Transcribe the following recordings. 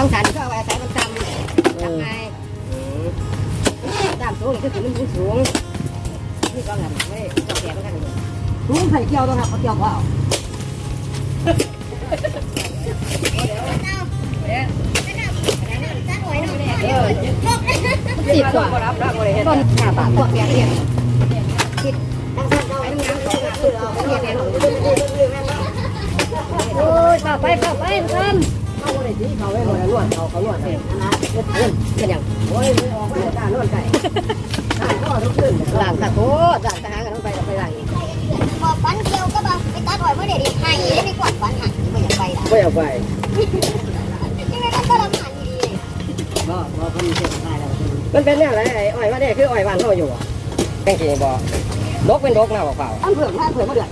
บางสันก็เอาไว้ใส่มันตำทำไงต่ำสูงก็คือมันสูงนี่ก็งั้นเว้ยก็แก่ก็กันเลยสูงใส่เกี่ยวต้องครับเขาเกี่ยวเปล่าสิบกว่าต้นห้าบาทพวกแกเนี่ยคิดทั้งท่านเราไอ้ทั้งนั้นเราคือเราเนี่ยเนี่ยโอ้ยเข้าไปไปท่า นเข้าเลยสิเขาไว้หมดแล้วนวดเขาเขานวดเลยนะเงินเป็นอย่างโอ้ยไม่ออกไม่ได้นวดไก่หลังก็ทุกขึ้นหลังตะโกหลังทหารกันต้องไปไปหลังอีกบอฟันเกี่ยวก็บอกไปตัดหอยเมื่อเดี๋ยวไห้ได้ไปกวาดฟันหันไม่อยากไปละไม่เอาไปยังไงก็ต้องหันดีก็พอคนเสียตายแล้วมันเป็นเนี่ยอะไรอ้อยว่าเนี่ยคืออ้อยวันเขาอยู่แค่กี่บอกดกเป็นดกหนะบอกเปล่าอันเผือกถ้าเผือกมาเดือด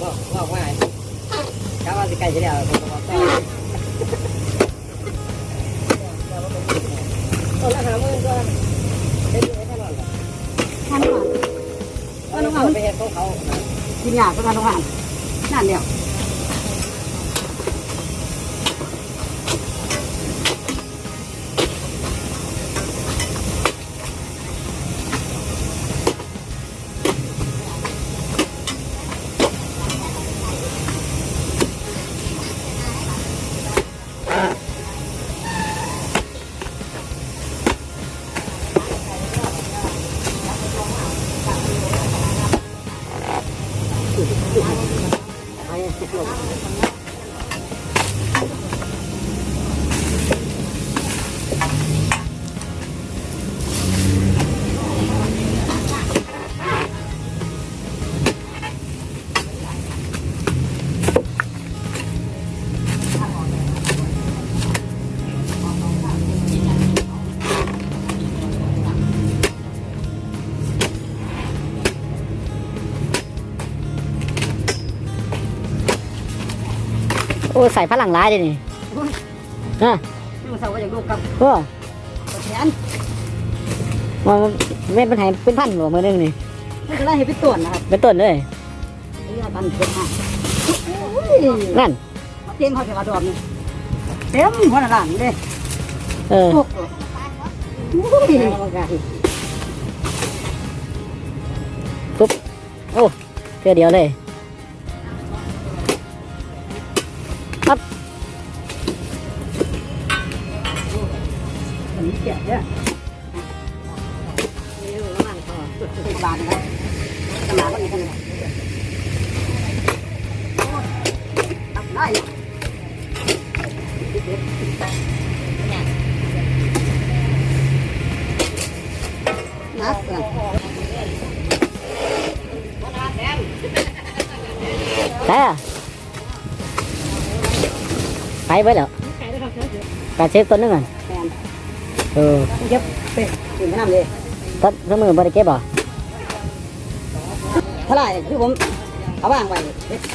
ก็ก็ว่า ถ้าว่าสิไก่จะเดียวผมก็บอกต้นละหาหมื่นก็เป็นอยู่แค่นั้นแหละทำก่อนก็น้องเอาไปเห็นของเขากินยาก็ทำก่อนนั่นเดียว โอ้ใส่ฝรั่งร้ายเลยนี่นะลูกสาวก็อยากลูกกับโอ้แขนมันไม่เป็นไห้เป็นพันหัวมือนึงนี่ไม่จะได้เห็นเป็นตัวนะครับเป็นต้นเลยนี่ตันเก็บมานั่นเต็มเขาจะมาดอกนี่เต็มหัวหน้าหลังเลยเออพวกอุ้ยโอ้เพื่อเดียวเลย นนี้เก็บเนี่ยนี่ลูกน้ำมันพอสิบบาทนะครับตลาดก็มีกันทำได้นักกันใช่อะไปไปแล้วกาเชฟต้นนึงอะแฟน เออเก็บไปถึงขนาดเลยต้นต้นมือบริเก็บบ่เท่าไหร่คือผมเอาว่างไว้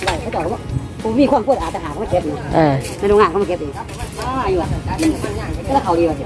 ไว้เขาจอดว่าผมมีความกดอาจจะหาเขามาเก็บอยู่เออในโรงงานเขามาเก็บอีกอ่าอยู่อะแล้วเขาดีกว่า